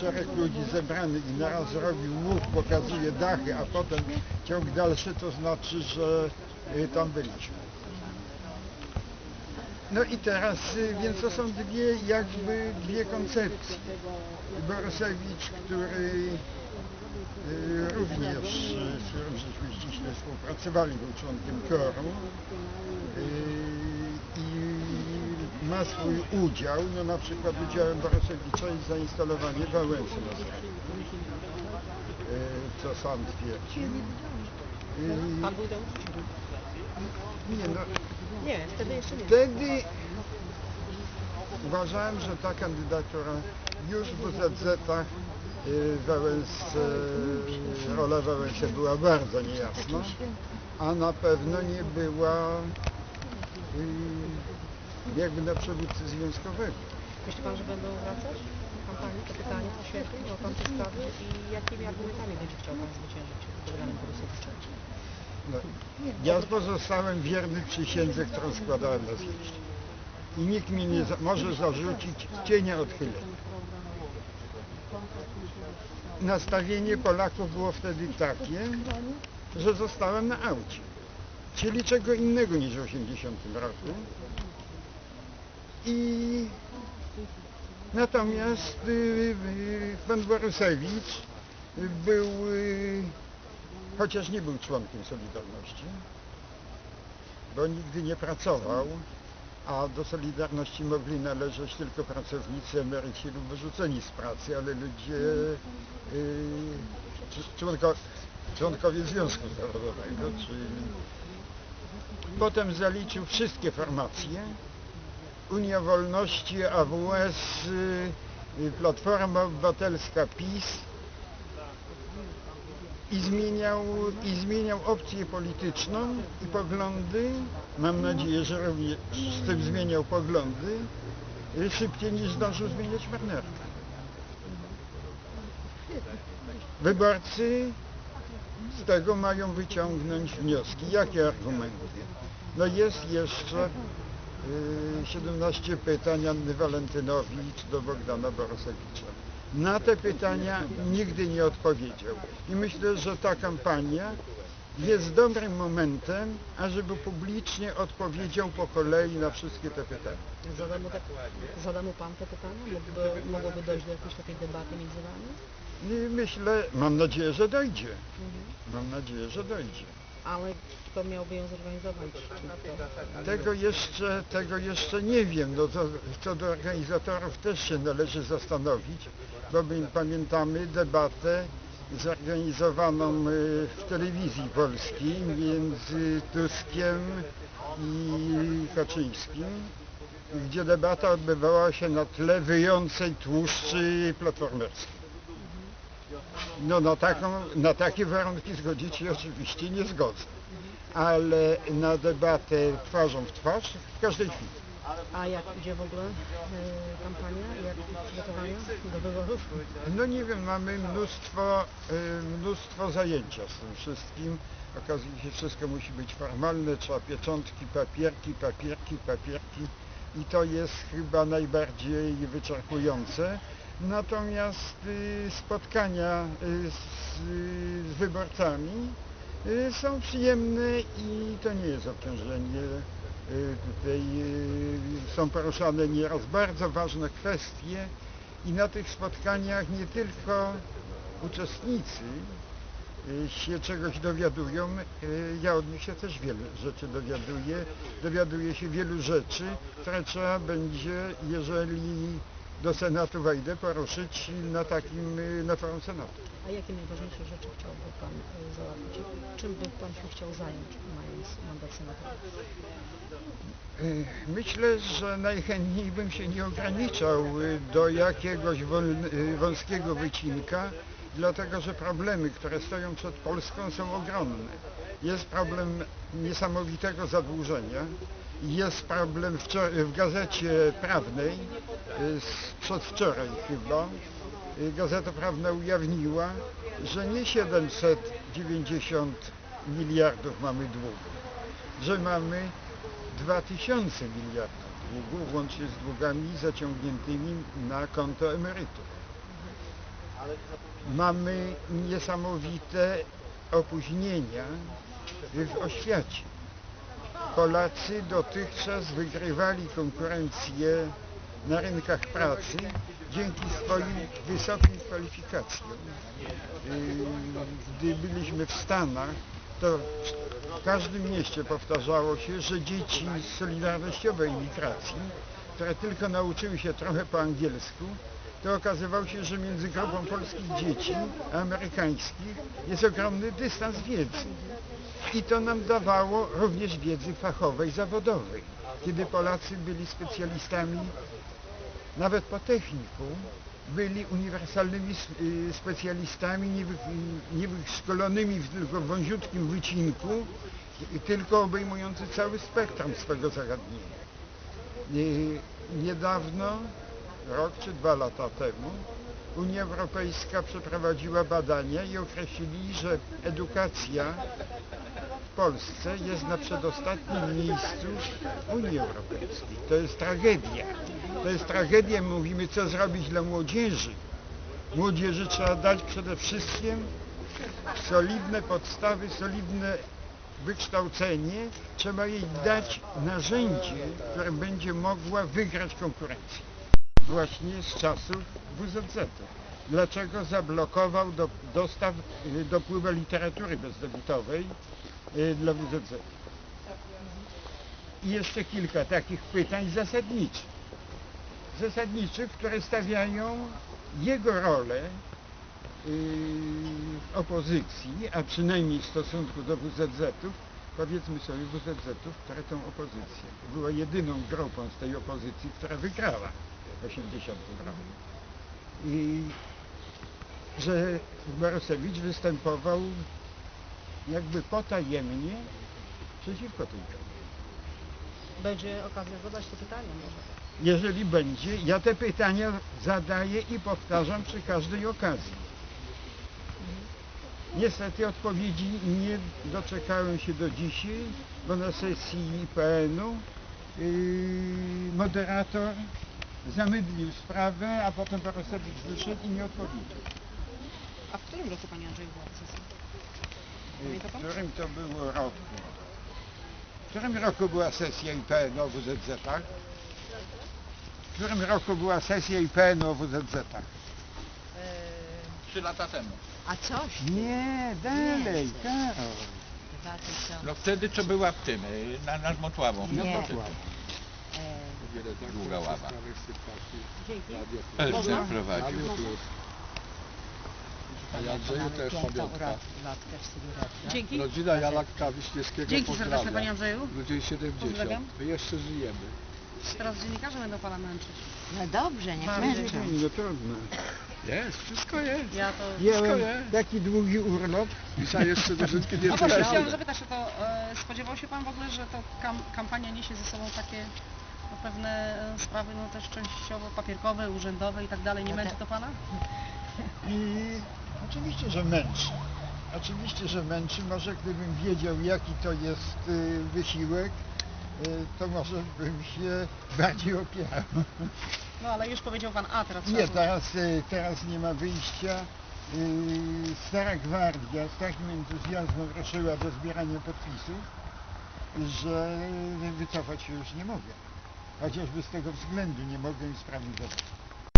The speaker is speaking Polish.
szereg ludzi zebranych i naraz robił łuk, pokazuje dachy, a potem ciąg dalszy, to znaczy, że y, tam byliśmy. No i teraz, y, więc to są dwie, jakby dwie koncepcje. Borysewicz, który również, żeśmy ściśle współpracowali, był członkiem KOR-u i ma swój udział, no na przykład udziałem Borysewicza jest zainstalowanie Wałęsy na y, co sam twierdził. Pan był tam? Nie, no, Nie, wtedy jeszcze nie. Wtedy uważałem, że ta kandydatura już w WZZ-ach Wałęs, y, rola Wałęsia była bardzo niejasna, a na pewno nie była y, jakby na przywódcy związkowego. Myśli Pan, że będą wracać w kampanii te pytania oświetli o tamte sprawy i jakimi argumentami będzie chciał Pan zwyciężyć w wygranym Borysowicza? No, ja pozostałem wierny przysiędze, którą składałem na zjeździe. I nikt mi nie za, może zarzucić cienia odchylenia. Nastawienie Polaków było wtedy takie, że zostałem na aucie. Czyli czego innego niż w 80 roku. I natomiast y, y, pan Borysewicz był, y, chociaż nie był członkiem Solidarności, bo nigdy nie pracował, a do Solidarności mogli należeć tylko pracownicy, emeryci lub wyrzuceni z pracy, ale ludzie, y, czy- członko, członkowie Związku Zawodowego, czyli potem zaliczył wszystkie formacje, Unia Wolności, AWS, y, Platforma Obywatelska, PiS i zmieniał, i zmieniał opcję polityczną i poglądy, mam nadzieję, że również z tym zmieniał poglądy, y, szybciej niż zdążył zmieniać marynarkę. Wyborcy z tego mają wyciągnąć wnioski. Jakie argumenty? No jest jeszcze y, 17 pytań Anny Walentynowicz do Bogdana Borysewicza. Na te pytania nigdy nie odpowiedział. I myślę, że ta kampania jest dobrym momentem, ażeby publicznie odpowiedział po kolei na wszystkie te pytania. Zada mu, tak, zada mu Pan te pytania? Mógłby, mogłoby dojść do jakiejś takiej debaty między Wami? I myślę, mam nadzieję, że dojdzie. Mhm. Mam nadzieję, że dojdzie. Ale kto miałby ją zorganizować? Tego jeszcze, tego jeszcze nie wiem. No to, co do organizatorów też się należy zastanowić, bo my pamiętamy debatę zorganizowaną y, w telewizji polskiej między Tuskiem i Kaczyńskim, gdzie debata odbywała się na tle wyjącej tłuszczy platformerskiej. No na, taką, na takie warunki zgodzić się oczywiście nie zgodzę, ale na debatę twarzą w twarz w każdej chwili. A jak idzie w ogóle e, kampania? Jak przygotowania do wyborów? No nie wiem, mamy mnóstwo, y, mnóstwo zajęcia z tym wszystkim. Okazuje się, wszystko musi być formalne, trzeba pieczątki, papierki, papierki, papierki i to jest chyba najbardziej wyczerpujące. Natomiast y, spotkania y, z, wyborcami y, są przyjemne i to nie jest obciążenie. Tutaj są poruszane nieraz bardzo ważne kwestie i na tych spotkaniach nie tylko uczestnicy się czegoś dowiadują, y, ja od nich się też wiele rzeczy dowiaduję. Dowiaduję się wielu rzeczy, które trzeba będzie, jeżeli do Senatu wejdę, poruszyć na takim, y, na forum Senatu. A jakie najważniejsze rzeczy chciałby Pan e, załatwić? Czym by Pan się chciał zająć, mając mandat senatora? Myślę, że najchętniej bym się nie ograniczał do jakiegoś wąskiego wycinka, dlatego że problemy, które stoją przed Polską są ogromne. Jest problem niesamowitego zadłużenia, jest problem w gazecie prawnej, y, przedwczoraj chyba, y, Gazeta Prawna ujawniła, że nie 790 miliardów mamy długu, że mamy 2000 miliardów długu, łącznie z długami zaciągniętymi na konto emerytów. Mamy niesamowite opóźnienia w oświacie. Polacy dotychczas wygrywali konkurencję na rynkach pracy dzięki swoim wysokim kwalifikacjom. Yy, Gdy byliśmy w Stanach, to w każdym mieście powtarzało się, że dzieci z solidarnościowej imigracji, które tylko nauczyły się trochę po angielsku, to okazywało się, że między grupą polskich dzieci a amerykańskich jest ogromny dystans wiedzy. I to nam dawało również wiedzy fachowej, zawodowej. Kiedy Polacy byli specjalistami nawet po technikum, byli uniwersalnymi y, specjalistami, nie, wy, nie wyszkolonymi w tylko wąziutkim wycinku, tylko obejmujący cały spektrum swego zagadnienia. Y, Niedawno, rok czy dwa lata temu, Unia Europejska przeprowadziła badania i określili, że edukacja w Polsce jest na przedostatnim miejscu Unii Europejskiej. To jest tragedia. To jest tragedia, mówimy co zrobić dla młodzieży. Młodzieży trzeba dać przede wszystkim solidne podstawy, solidne wykształcenie. Trzeba jej dać narzędzie, które będzie mogła wygrać konkurencję. Właśnie z czasów WZZ. Dlaczego zablokował do, dostaw, y, dopływu literatury bezdebitowej y, dla WZZ? I jeszcze kilka takich pytań zasadniczych. Zasadniczych, które stawiają jego rolę yy, w opozycji, a przynajmniej w stosunku do WZZ-ów, powiedzmy sobie WZZ-ów, które tą opozycję. Była jedyną grupą z tej opozycji, która wygrała 80 roku. I że Borusewicz występował jakby potajemnie przeciwko tej grupie. Będzie okazja zadać to pytanie może. Jeżeli będzie, ja te pytania zadaję i powtarzam przy każdej okazji. Niestety odpowiedzi nie doczekałem się do dzisiaj, bo na sesji IPN-u yy, moderator zamydlił sprawę, a potem Borusewicz wyszedł i nie odpowiedział. A w którym roku Panie Andrzej była sesja? Yy, Pamięta W którym to było roku? W którym roku była sesja IPN o WZZ-ach? W którym roku była sesja IPN o WZZ-ach? Trzy lata temu. A coś? Nie, dalej, Nie. tak. Dwa tysiące. No wtedy co była w tym, y, na, nad Motławą. Nie. Długa ława. Dzięki. Elżbiet prowadził. A mamy Jandrzeju też pamiątka. Dzięki. Rodzina Jalaka Wiśniewskiego Dzięki serdeczne Panie pozdrawia. Andrzeju. Ludzie 70. Pozdrawiam. My jeszcze żyjemy. Teraz dziennikarze będą Pana męczyć. No dobrze, niech męczą. No trudno. Jest, wszystko jest. Ja to... Wziąłem jest. taki długi urlop. Dzisiaj jeszcze do Rzymki nie A właśnie chciałam zapytać, czy to e, spodziewał się Pan w ogóle, że to kam, kampania niesie ze sobą takie pewne e, sprawy, no też częściowo papierkowe, urzędowe i tak dalej. Nie męczy to Pana? I oczywiście, że męczy. Oczywiście, że męczy. Może gdybym wiedział, jaki to jest y, wysiłek, y, to może bym się bardziej opierał. No ale już powiedział Pan, a teraz Nie, teraz, y, teraz nie ma wyjścia. Y, Stara Gwardia z takim entuzjazmem ruszyła do zbierania podpisów, że wycofać się już nie mogę. Chociażby z tego względu nie mogę im zadać.